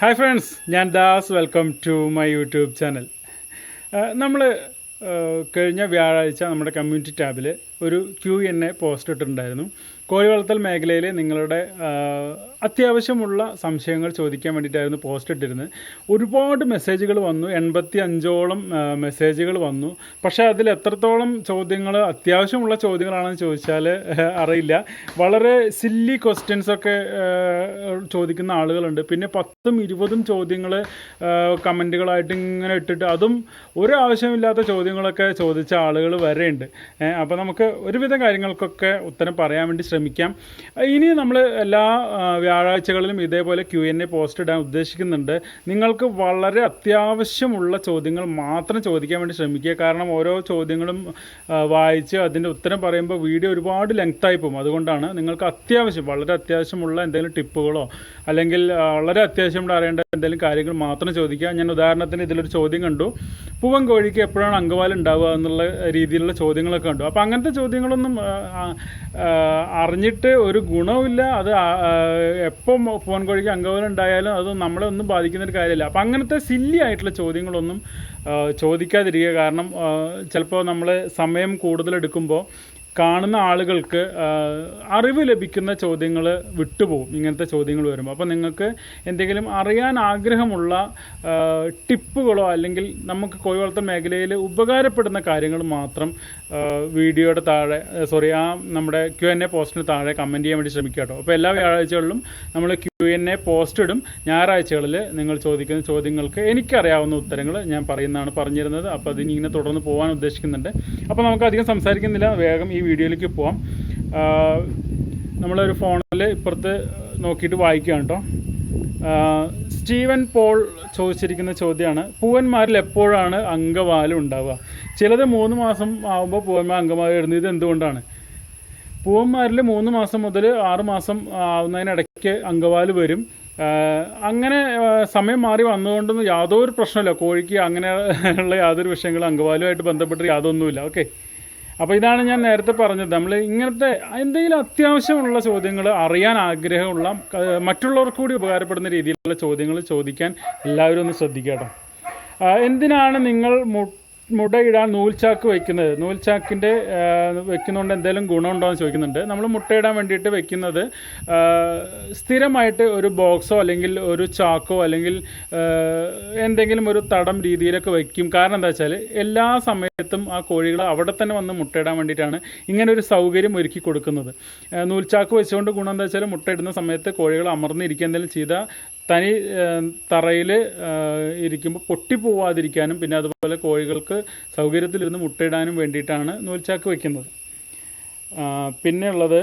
Hi friends ഞാൻ Das. Welcome to my YouTube channel നമ്മൾ കഴിഞ്ഞ വ്യാഴാഴ്ച നമ്മുടെ കമ്മ്യൂണിറ്റി ടാബിൽ ഒരു ക്യു എൻ എ പോസ്റ്റ് ഇട്ടിട്ടുണ്ടായിരുന്നു. കോഴി വളർത്തൽ മേഖലയിൽ നിങ്ങളുടെ അത്യാവശ്യമുള്ള സംശയങ്ങൾ ചോദിക്കാൻ വേണ്ടിയിട്ടായിരുന്നു പോസ്റ്റ് ഇട്ടിരുന്നത്. ഒരുപാട് മെസ്സേജുകൾ വന്നു എൺപത്തി അഞ്ചോളം മെസ്സേജുകൾ വന്നു. പക്ഷേ അതിൽ എത്രത്തോളം ചോദ്യങ്ങൾ അത്യാവശ്യമുള്ള ചോദ്യങ്ങളാണെന്ന് ചോദിച്ചാൽ അറിയില്ല. വളരെ സില്ലി ക്വസ്റ്റ്യൻസൊക്കെ ചോദിക്കുന്ന ആളുകളുണ്ട്. പിന്നെ പത്തും ഇരുപതും ചോദ്യങ്ങൾ കമന്റുകളായിട്ട് ഇങ്ങനെ ഇട്ടിട്ട് അതും ഒരു ആവശ്യമില്ലാത്ത ചോദ്യങ്ങളൊക്കെ ചോദിച്ച ആളുകൾ വരെയുണ്ട്. അപ്പോൾ നമുക്ക് ഒരുവിധ കാര്യങ്ങൾക്കൊക്കെ ഉത്തരം പറയാൻ വേണ്ടി ശ്രമിക്കാം. ഇനി നമ്മൾ എല്ലാ വ്യാഴാഴ്ചകളിലും ഇതേപോലെ ക്യു എൻ എ പോസ്റ്റ് ഇടാൻ ഉദ്ദേശിക്കുന്നുണ്ട്. നിങ്ങൾക്ക് വളരെ അത്യാവശ്യമുള്ള ചോദ്യങ്ങൾ മാത്രം ചോദിക്കാൻ വേണ്ടി ശ്രമിക്കുക. കാരണം ഓരോ ചോദ്യങ്ങളും വായിച്ച് അതിന്റെ ഉത്തരം പറയുമ്പോൾ വീഡിയോ ഒരുപാട് ലെങ്തായി പോകും. അതുകൊണ്ടാണ് നിങ്ങൾക്ക് അത്യാവശ്യം വളരെ അത്യാവശ്യമുള്ള എന്തെങ്കിലും ടിപ്പുകളോ അല്ലെങ്കിൽ വളരെ അത്യാവശ്യം അറിയേണ്ട എന്തെങ്കിലും കാര്യങ്ങൾ മാത്രം ചോദിക്കുക. ഞാൻ ഉദാഹരണത്തിന് ഇതിലൊരു ചോദ്യം കണ്ടു. പൂവൻ കോഴിക്ക് എപ്പോഴാണ് അങ്കവാൽ ഉണ്ടാവുക എന്നുള്ള രീതിയിലുള്ള ചോദ്യങ്ങളൊക്കെ കണ്ടു. അപ്പോൾ അങ്ങനത്തെ ചോദ്യങ്ങളൊന്നും അറിഞ്ഞിട്ട് ഒരു ഗുണവുമില്ല. അത് എപ്പം പൂവൻ കോഴിക്ക് അങ്കവാൽ ഉണ്ടായാലും അത് നമ്മളെ ഒന്നും ബാധിക്കുന്ന ഒരു കാര്യമില്ല. അപ്പോൾ അങ്ങനത്തെ സില്ലി ആയിട്ടുള്ള ചോദ്യങ്ങളൊന്നും ചോദിക്കാതിരിക്കുക. കാരണം ചിലപ്പോൾ നമ്മൾ സമയം കൂടുതലെടുക്കുമ്പോൾ കാണുന്ന ആളുകൾക്ക് അറിവ് ലഭിക്കുന്ന ചോദ്യങ്ങൾ വിട്ടുപോകും. ഇങ്ങനത്തെ ചോദ്യങ്ങൾ വരുമ്പോൾ. അപ്പോൾ നിങ്ങൾക്ക് എന്തെങ്കിലും അറിയാൻ ആഗ്രഹമുള്ള ടിപ്പുകളോ അല്ലെങ്കിൽ നമുക്ക് കോഴി വളർത്തൽ മേഖലയിൽ ഉപകാരപ്പെടുന്ന കാര്യങ്ങൾ മാത്രം വീഡിയോയുടെ താഴെ സോറി ആ നമ്മുടെ ക്യു എൻ എ പോസ്റ്റിന് താഴെ കമന്റ് ചെയ്യാൻ വേണ്ടി ശ്രമിക്കുക കേട്ടോ. അപ്പോൾ എല്ലാ വ്യാഴാഴ്ചകളിലും നമ്മൾ ക്യു എൻ എ പോസ്റ്റ് ഇടും. ഞായറാഴ്ചകളിൽ നിങ്ങൾ ചോദിക്കുന്ന ചോദ്യങ്ങൾക്ക് എനിക്കറിയാവുന്ന ഉത്തരങ്ങൾ ഞാൻ പറയുന്നതാണ് പറഞ്ഞിരുന്നത്. അപ്പോൾ അതിന് ഇങ്ങനെ തുടർന്ന് പോകാൻ ഉദ്ദേശിക്കുന്നുണ്ട്. അപ്പോൾ നമുക്ക് അധികം സംസാരിക്കുന്നില്ല. വേഗം ഈ വീഡിയോയിലേക്ക് പോവാം. നമ്മളൊരു ഫോണിൽ ഇപ്പുറത്ത് നോക്കിയിട്ട് വായിക്കുകയാണ് കേട്ടോ സ്റ്റീവൻ പോൾ ചോദിച്ചിരിക്കുന്ന ചോദ്യമാണ് പൂവന്മാരിൽ എപ്പോഴാണ് അംഗവാലം ഉണ്ടാവുക? ചിലത് മൂന്ന് മാസം ആകുമ്പോൾ പൂവന്മാർ അംഗവാലം വരുന്നത് ഇത് എന്തുകൊണ്ടാണ് പൂവന്മാരിൽ മൂന്ന് മാസം മുതൽ ആറ് മാസം ആവുന്നതിനിടയ്ക്ക് അങ്കവാൽ വരും. അങ്ങനെ സമയം മാറി വന്നുകൊണ്ടൊന്നും യാതൊരു പ്രശ്നമില്ല കോഴിക്ക് അങ്ങനെ ഉള്ള യാതൊരു വിഷയങ്ങളും അങ്കവാലുമായിട്ട് ബന്ധപ്പെട്ട് യാതൊന്നുമില്ല. ഓക്കെ. അപ്പോൾ ഇതാണ് ഞാൻ നേരത്തെ പറഞ്ഞത്. നമ്മൾ ഇങ്ങനത്തെ എന്തെങ്കിലും അത്യാവശ്യമുള്ള ചോദ്യങ്ങൾ അറിയാൻ ആഗ്രഹമുള്ള മറ്റുള്ളവർക്ക് കൂടി ഉപകാരപ്പെടുന്ന രീതിയിലുള്ള ചോദ്യങ്ങൾ ചോദിക്കാൻ എല്ലാവരും ഒന്ന് ശ്രദ്ധിക്കുക എന്തിനാണ് നിങ്ങൾ മു മുട്ടയിടാൻ നൂൽച്ചാക്ക് വെക്കുന്നത് നൂൽച്ചാക്കിന്റെ വെക്കുന്നതുകൊണ്ട് എന്തെങ്കിലും ഗുണമുണ്ടോ എന്ന് ചോദിക്കുന്നുണ്ട്. നമ്മൾ മുട്ടയിടാൻ വേണ്ടിയിട്ട് വെക്കുന്നത് സ്ഥിരമായിട്ട് ഒരു ബോക്സോ അല്ലെങ്കിൽ ഒരു ചാക്കോ അല്ലെങ്കിൽ എന്തെങ്കിലും ഒരു തടം രീതിയിലൊക്കെ വയ്ക്കും കാരണം എന്താ വെച്ചാൽ എല്ലാ സമയത്തും ആ കോഴികൾ അവിടെ തന്നെ വന്ന് മുട്ടയിടാൻ വേണ്ടിയിട്ടാണ് ഇങ്ങനെ ഒരു സൗകര്യം ഒരുക്കി കൊടുക്കുന്നത്. നൂൽച്ചാക്ക് വെച്ചുകൊണ്ട് ഗുണം എന്താ വെച്ചാൽ മുട്ടയിടുന്ന സമയത്ത് കോഴികൾ അമർന്നിരിക്കുക എന്തെങ്കിലും ചെയ്താൽ തനി തറയിൽ ഇരിക്കുമ്പോൾ പൊട്ടിപ്പോവാതിരിക്കാനും പിന്നെ അതുപോലെ കോഴികൾക്ക് സൗകര്യത്തിലിരുന്ന് മുട്ടയിടാനും വേണ്ടിയിട്ടാണ് നൂൽച്ചാക്ക് വയ്ക്കുന്നത് പിന്നെയുള്ളത്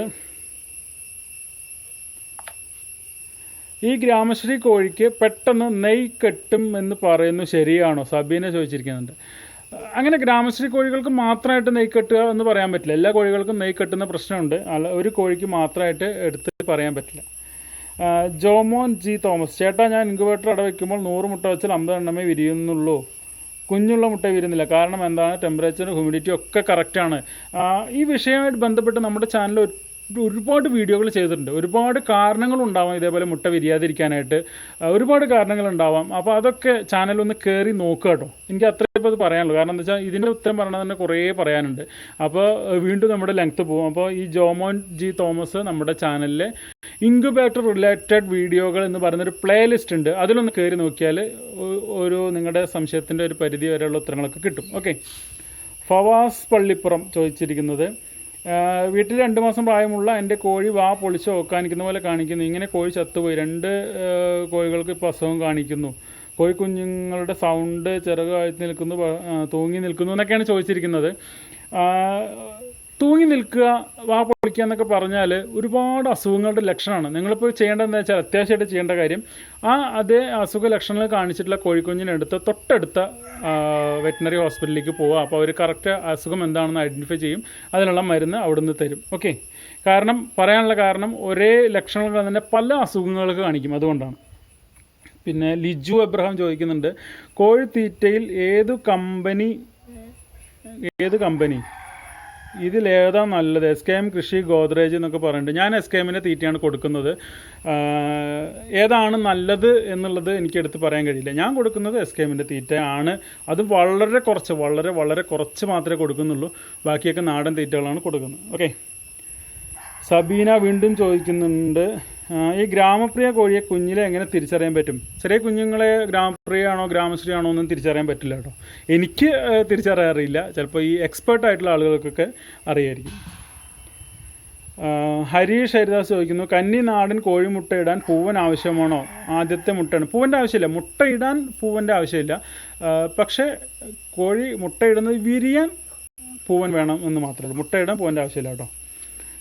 ഈ ഗ്രാമശ്രീ കോഴിക്ക് പെട്ടെന്ന് നെയ് കെട്ടും എന്ന് പറയുന്നു ശരിയാണോ? സബീനെ ചോദിച്ചിരിക്കുന്നുണ്ട്. അങ്ങനെ ഗ്രാമശ്രീ കോഴികൾക്ക് മാത്രമായിട്ട് നെയ് കെട്ടുക എന്ന് പറയാൻ പറ്റില്ല. എല്ലാ കോഴികൾക്കും നെയ് കെട്ടുന്ന പ്രശ്നമുണ്ട്. അല്ല ഒരു കോഴിക്ക് മാത്രമായിട്ട് എടുത്ത് പറയാൻ പറ്റില്ല. ജോമോൻ ജി തോമസ്. ചേട്ടാ ഞാൻ ഇൻക്യുബേറ്റർ അട വയ്ക്കുമ്പോൾ നൂറ് മുട്ട വെച്ചാൽ അമ്പത് എണ്ണമേ വിരിയുന്നുള്ളൂ. കുഞ്ഞുള്ള മുട്ട വീരുന്നില്ല. കാരണം എന്താണ്? ടെമ്പറേച്ചറും ഹ്യൂമിഡിറ്റിയും ഒക്കെ കറക്റ്റാണ് ഈ വിഷയമായിട്ട് ബന്ധപ്പെട്ട് നമ്മുടെ ചാനൽ ഒരുപാട് വീഡിയോകൾ ചെയ്തിട്ടുണ്ട്. ഒരുപാട് കാരണങ്ങളുണ്ടാവാം ഇതേപോലെ മുട്ട വിരിയാതിരിക്കാനായിട്ട്. ഒരുപാട് കാരണങ്ങളുണ്ടാവാം. അപ്പോൾ അതൊക്കെ ചാനൽ ഒന്ന് കയറി നോക്കുക കേട്ടോ. എനിക്ക് അത്രയും ഇപ്പോൾ ഇത് പറയാനുള്ളൂ. കാരണം എന്താ വെച്ചാൽ ഇതിന്റെ ഉത്തരം പറയണത് തന്നെ കുറേ പറയാനുണ്ട്. അപ്പോൾ വീണ്ടും നമ്മുടെ ലെങ്ത്ത് പോകും. അപ്പോൾ ഈ ജോമോൻ ജി തോമസ് നമ്മുടെ ചാനലിലെ ഇൻക്യുബേറ്റർ റിലേറ്റഡ് വീഡിയോകൾ എന്ന് പറയുന്നൊരു പ്ലേ ലിസ്റ്റ് ഉണ്ട്. അതിലൊന്ന് കയറി നോക്കിയാൽ ഒരു നിങ്ങളുടെ സംശയത്തിന്റെ ഒരു പരിധി വരെയുള്ള ഉത്തരങ്ങളൊക്കെ കിട്ടും. ഓക്കെ ഫവാസ് പള്ളിപ്പുറം ചോദിച്ചിരിക്കുന്നത് വീട്ടിൽ രണ്ട് മാസം പ്രായമുള്ള എന്റെ കോഴി വാ പൊളിച്ച് ഓക്കാനിക്കുന്ന പോലെ കാണിക്കുന്നു. ഇങ്ങനെ കോഴി ചത്തുപോയി. രണ്ട് കോഴികൾക്ക് ഇപ്പോൾ അസുഖം കാണിക്കുന്നു. കോഴി കുഞ്ഞുങ്ങളുടെ സൗണ്ട് ചിറകായി നിൽക്കുന്നു തൂങ്ങി നിൽക്കുന്നു എന്നൊക്കെയാണ് ചോദിച്ചിരിക്കുന്നത്. തൂങ്ങി നിൽക്കുക വാ പൊളിക്കുക എന്നൊക്കെ പറഞ്ഞാൽ ഒരുപാട് അസുഖങ്ങളുടെ ലക്ഷണമാണ്. നിങ്ങളിപ്പോൾ ചെയ്യേണ്ടതെന്ന് വെച്ചാൽ അത്യാവശ്യമായിട്ട് ചെയ്യേണ്ട കാര്യം ആ അതേ അസുഖ ലക്ഷണങ്ങൾ കാണിച്ചിട്ടുള്ള കോഴിക്കുഞ്ഞിനെടുത്ത് തൊട്ടടുത്ത വെറ്റിനറി ഹോസ്പിറ്റലിലേക്ക് പോവുക. അപ്പോൾ അവർ കറക്റ്റ് അസുഖം എന്താണെന്ന് ഐഡന്റിഫൈ ചെയ്യും. അതിനുള്ള മരുന്ന് അവിടുന്ന് തരും. ഓക്കെ? കാരണം പറയാനുള്ള കാരണം ഒരേ ലക്ഷണങ്ങൾ തന്നെ പല അസുഖങ്ങൾക്ക് കാണിക്കും. അതുകൊണ്ടാണ്. പിന്നെ ലിജു എബ്രഹാം ചോദിക്കുന്നുണ്ട് കോഴിത്തീറ്റയിൽ ഏതു കമ്പനി ഏത് കമ്പനി? ഇതിലേതാ നല്ലത്? എസ് കെ എം കൃഷി ഗോദ്രേജ് എന്നൊക്കെ പറയുന്നുണ്ട് ഞാൻ എസ് കെ എമ്മിന്റെ തീറ്റയാണ് കൊടുക്കുന്നത്. ഏതാണ് നല്ലത് എന്നുള്ളത് എനിക്ക് എടുത്ത് പറയാൻ കഴിയില്ല. ഞാൻ കൊടുക്കുന്നത് എസ് കെ എമ്മിന്റെ തീറ്റ ആണ് അത് വളരെ കുറച്ച് വളരെ വളരെ കുറച്ച് മാത്രമേ കൊടുക്കുന്നുള്ളൂ. ബാക്കിയൊക്കെ നാടൻ തീറ്റകളാണ് കൊടുക്കുന്നത്. ഓക്കെ സബീന വീണ്ടും ചോദിക്കുന്നുണ്ട്. ഈ ഗ്രാമപ്രിയ കോഴിയെ കുഞ്ഞിലെ എങ്ങനെ തിരിച്ചറിയാൻ പറ്റും? ചെറിയ കുഞ്ഞുങ്ങളെ ഗ്രാമപ്രിയ ആണോ ഗ്രാമശ്രീ ആണോ ഒന്നും തിരിച്ചറിയാൻ പറ്റില്ല കേട്ടോ. എനിക്ക് തിരിച്ചറിയാറില്ല ചിലപ്പോൾ ഈ എക്സ്പേർട്ട് ആയിട്ടുള്ള ആളുകൾക്കൊക്കെ അറിയായിരിക്കും. ഹരീഷ് ഹരിദാസ് ചോദിക്കുന്നു കന്നി നാടൻ കോഴിമുട്ട ഇടാൻ പൂവൻ ആവശ്യമാണോ? ആദ്യത്തെ മുട്ടയാണ്. പൂവന്റെ ആവശ്യമില്ല. മുട്ട ഇടാൻ പൂവന്റെ ആവശ്യമില്ല പക്ഷേ കോഴി മുട്ട ഇടുന്നത് വിരിയാൻ പൂവൻ വേണം എന്ന് മാത്രമേ ഉള്ളൂ. മുട്ട ഇടാൻ പൂവന്റെ ആവശ്യമില്ല കേട്ടോ.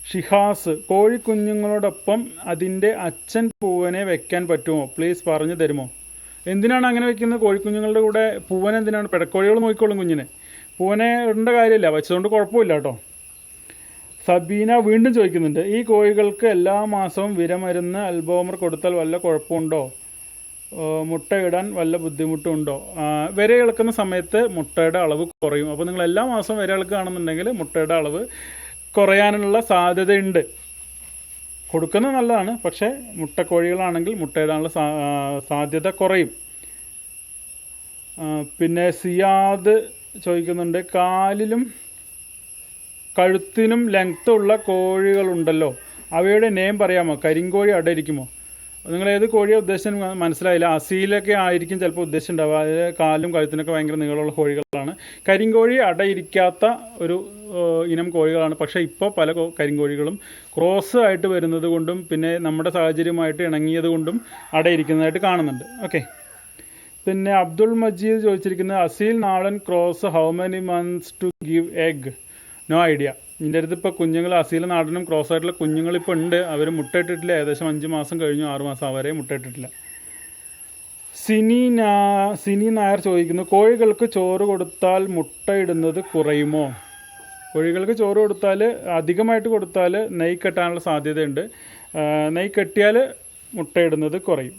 ഷിഹാസ് കോഴിക്കുഞ്ഞുങ്ങളോടൊപ്പം അതിന്റെ അച്ഛൻ പൂവനെ വെക്കാൻ പറ്റുമോ? പ്ലീസ് പറഞ്ഞു തരുമോ? എന്തിനാണ് അങ്ങനെ വെക്കുന്നത്? കോഴിക്കുഞ്ഞുങ്ങളുടെ കൂടെ പൂവൻ എന്തിനാണ്? പിടക്കോഴികൾ നോക്കിക്കോളും കുഞ്ഞിനെ. പൂവനെ ഇടേണ്ട കാര്യമില്ല. വെച്ചതുകൊണ്ട് കുഴപ്പമില്ല കേട്ടോ. സബീന വീണ്ടും ചോദിക്കുന്നുണ്ട് ഈ കോഴികൾക്ക് എല്ലാ മാസവും വിരമരുന്ന് അൽബോമർ കൊടുത്താൽ വല്ല കുഴപ്പമുണ്ടോ? മുട്ടയിടാൻ വല്ല ബുദ്ധിമുട്ടുണ്ടോ? വിര ഇളക്കുന്ന സമയത്ത് മുട്ടയുടെ അളവ് കുറയും. അപ്പോൾ നിങ്ങൾ എല്ലാ മാസവും വിര ഇളക്കുകയാണെന്നുണ്ടെങ്കിൽ മുട്ടയുടെ അളവ് കുറയാനുള്ള സാധ്യതയുണ്ട്. കൊടുക്കുന്നത് നല്ലതാണ് പക്ഷേ മുട്ടക്കോഴികളാണെങ്കിൽ മുട്ടയിടാനുള്ള സാധ്യത കുറയും. പിന്നെ സിയാദ് ചോദിക്കുന്നുണ്ട് കാലിലും കഴുത്തിനും ലെങ്ത് ഉള്ള കോഴികളുണ്ടല്ലോ അവയുടെ നെയിം പറയാമോ? കരിങ്കോഴി അവിടെ ഇരിക്കുമോ? നിങ്ങൾ ഏത് കോഴിയെ ഉദ്ദേശിച്ചത് മ- മനസ്സിലായില്ല. അസീലൊക്കെ ആയിരിക്കും ചിലപ്പോൾ ഉദ്ദേശിച്ചിട്ടുണ്ടാവുക. അതിൽ കാലും കഴുത്തിനൊക്കെ ഭയങ്കര നീളമുള്ള കോഴികളാണ്. കരിങ്കോഴി അടയിരിക്കാത്ത ഒരു ഇനം കോഴികളാണ്. പക്ഷേ ഇപ്പോൾ പല കരിങ്കോഴികളും ക്രോസ് ആയിട്ട് വരുന്നത് കൊണ്ടും പിന്നെ നമ്മുടെ സാഹചര്യമായിട്ട് ഇണങ്ങിയത് കൊണ്ടും അടയിരിക്കുന്നതായിട്ട് കാണുന്നുണ്ട്. ഓക്കെ. പിന്നെ അബ്ദുൾ മജീദ് ചോദിച്ചിരിക്കുന്നത് അസീൽ നാടൻ cross how many months to give egg? No idea. ഇതിന്റെ അടുത്ത് ഇപ്പോൾ കുഞ്ഞുങ്ങൾ അസീൽ നാടനും ക്രോസ് ആയിട്ടുള്ള കുഞ്ഞുങ്ങൾ ഇപ്പോൾ ഉണ്ട്. അവർ മുട്ടയിട്ടിട്ടില്ല. ഏകദേശം അഞ്ച് മാസം കഴിഞ്ഞു. ആറ് മാസം അവരെ മുട്ടയിട്ടിട്ടില്ല. സിനി സിനി നായർ ചോദിക്കുന്നു കോഴികൾക്ക് ചോറ് കൊടുത്താൽ മുട്ടയിടുന്നത് കുറയുമോ? കോഴികൾക്ക് ചോറ് കൊടുത്താൽ അധികമായിട്ട് കൊടുത്താൽ നെയ് കെട്ടാനുള്ള സാധ്യതയുണ്ട്. നെയ് കെട്ടിയാൽ മുട്ടയിടുന്നത് കുറയും.